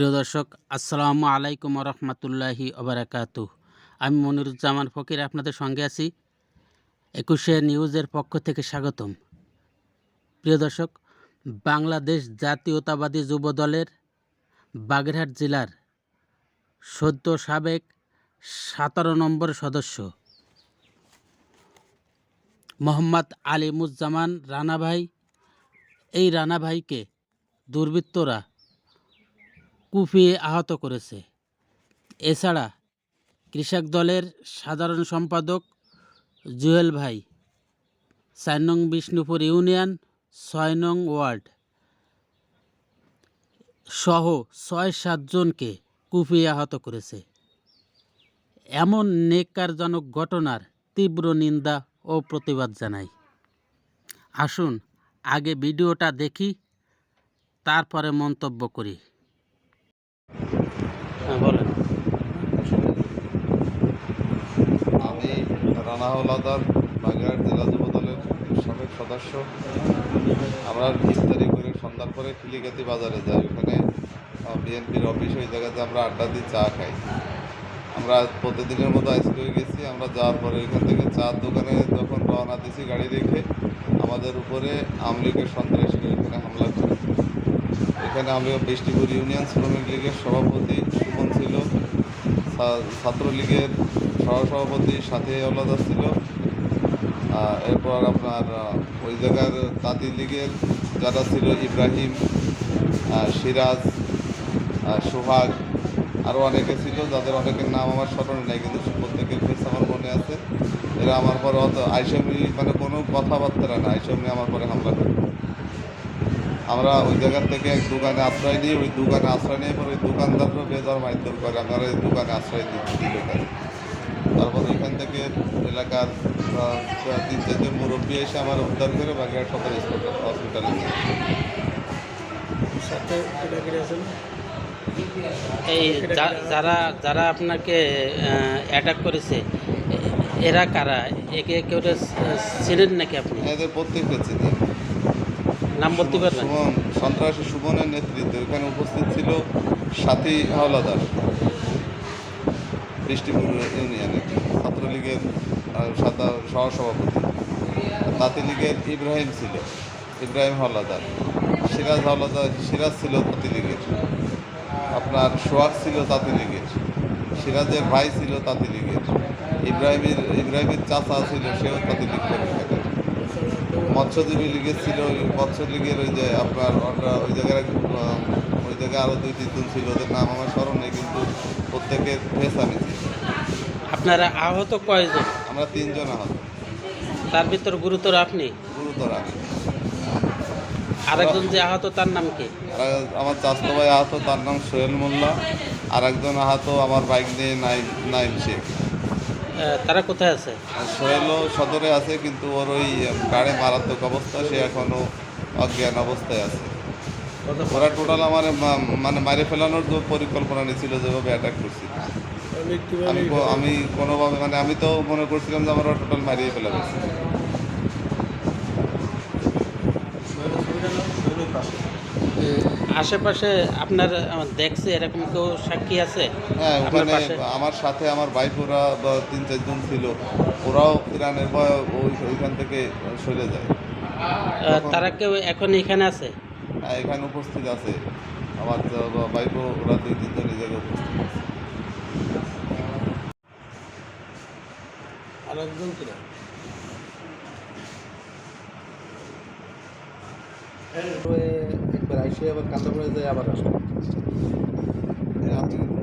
দর্শক, আসসালামু আলাইকুম রহমতুল্লাহি ওবরাকাতু আমি মনিরুজ্জামান ফকির, আপনাদের সঙ্গে আছি। একুশে নিউজের পক্ষ থেকে স্বাগতম। প্রিয় দর্শক, বাংলাদেশ জাতীয়তাবাদী যুব দলের বাগেরহাট জেলার সদ্য সাবেক সতেরো নম্বর সদস্য মোহাম্মদ আলিমুজ্জামান রানা ভাই এই রানা ভাইকে দুর্বৃত্তরা কুপিয়ে আহত করেছে। এছাড়া কৃষক দলের সাধারণ সম্পাদক জুয়েল ভাই, চার নং বিষ্ণুপুর ইউনিয়ন, ছয় নং ওয়ার্ড সহ ছয় সাতজনকে কুপিয়ে আহত করেছে। এমন নেকারজনক ঘটনার তীব্র নিন্দা ও প্রতিবাদ জানাই। আসুন আগে ভিডিওটা দেখি, তারপরে মন্তব্য করি হ্যাঁ বলেন আমি রানা হলাদার, বাগেরহাট জেলা যুব দলের সাবেক সদস্য। আমরা ইফতারি করে সন্ধ্যার পরে খিলিগাতি বাজারে যাই। ওখানে বিএনপির অফিস ওই জায়গাতে আমরা আড্ডা দিই চা খাই। আমরা প্রতিদিনের মতো আইসক্রিমে গেছি। আমরা যাওয়ার পরে এখান থেকে চার দোকানে যখন রওনা দিছি গাড়ি রেখে, আমাদের উপরে আমলিগের সন্ত্রাসীরা এখানে হামলা করে। এখানে আমি বৃষ্টিপুর ইউনিয়ন, শ্রমিক লীগের সভাপতি সুমন ছিল। ছাত্রলীগের সহসভাপতি সাথে আলাদা ছিল। এরপর আপনার ওই জায়গার তাঁতি লীগের যারা ছিল, ইব্রাহিম সিরাজ সোহাগ আরও অনেকে ছিল, যাদের অনেকের নাম আমার স্মরণে নেই, কিন্তু প্রত্যেকের ফেস আমার মনে আছে। এরা আমার পরে অত আইসমি মানে কোনো কথাবার্তা না আইসমি আমার পরে হামলা করে। আমরা ওই জায়গার থেকে এক দোকানে আশ্রয় নিই ওই দোকানে আশ্রয় নিয়ে পরে ওই দোকানদাররা বেজার মারধর করে, আমরা ওই দোকানে আশ্রয় দিই। দিল ওইখান থেকে এলাকার তিন চারজন মুরব্বী এসে আমার উদ্ধার করে বাগেরহাট সদর হসপিটালে এই যারা যারা আপনাকে অ্যাটাক করেছে এরা কারা? একে কেউ ছিলেন নাকি আপনি? এদের প্রত্যেককে চিনি। নাম বলতে পারবেন? সুমন সন্ত্রাসী সুমনের নেতৃত্বে ওখানে উপস্থিত ছিল সাথী হাওলাদার বৃষ্টিপুর ইউনিয়নে ছাত্রলীগের সহসভাপতি। তাঁতি লীগের ইব্রাহিম ছিল, ইব্রাহিম হাওলাদার। সিরাজ হাওলাদার, সিরাজ ছিল তাঁতি লীগের আপনার সোহাগ ছিল তাঁতি লীগের সিরাজের ভাই ছিল তাঁতি লীগের ইব্রাহিমের ইব্রাহিমের চাচা ছিল, সেও তাঁতি লীগ করে মৎস্যজীবী লীগের ছিল মৎস্য লীগের ওই যে আপনার ওই জায়গায় ওই জায়গায় আরও দুই তিনজন ছিল, ওদের নাম আমার স্মরণ নেই, কিন্তু প্রত্যেকের ফেস আমি চিনি। আপনারা আহত কয়জন? আমরা তিনজন আহত। তার ভিতর গুরুতর আপনি? গুরুতর আমি। আরেকজন যে আহত তার নাম কি? আর আমার চাস্তো ভাই আহত তার নাম সোহেল মোল্লা। আর একজন আহত আমার বাইক নিয়ে নাইম নাইম শেখ আহ, তারা কোথায় আছে? আর সোহেলও সদরে আছে কিন্তু ওর ওই গাড়ি মারাত্মক অবস্থা সে এখনও অজ্ঞান অবস্থায় আছে। ওরা টোটাল আমার মা- মানে মারে ফেলানোর যে পরিকল্পনা নিয়েছিল যেভাবে অ্যাটাক করছিল। আমি আমি কোনোভাবে মানে আমি তো মনে করছিলাম যে আমার টোটাল মারিয়ে ফেলা গেছে আশেপাশে আপনার দেখছে এরকম কেউ সাক্ষী আছে? হ্যাঁ ওখানে আমার সাথে আমার ভাইপোরা বা তিন চারজন ছিল। ওরাও ইরানের ভয় ওই ওইখান থেকে সরে যায়। তারা কেউ এখন এখানে আছে? হ্যাঁ, এখানে উপস্থিত আছে। আমার ভাইপো ওরা দুই তিনজন এই জায়গায় উপস্থিত আছে। আরেকজন কিনা। একবার আইসে আবার কাঁচা পড়ে যায় আবার আসে এই আন্তরিক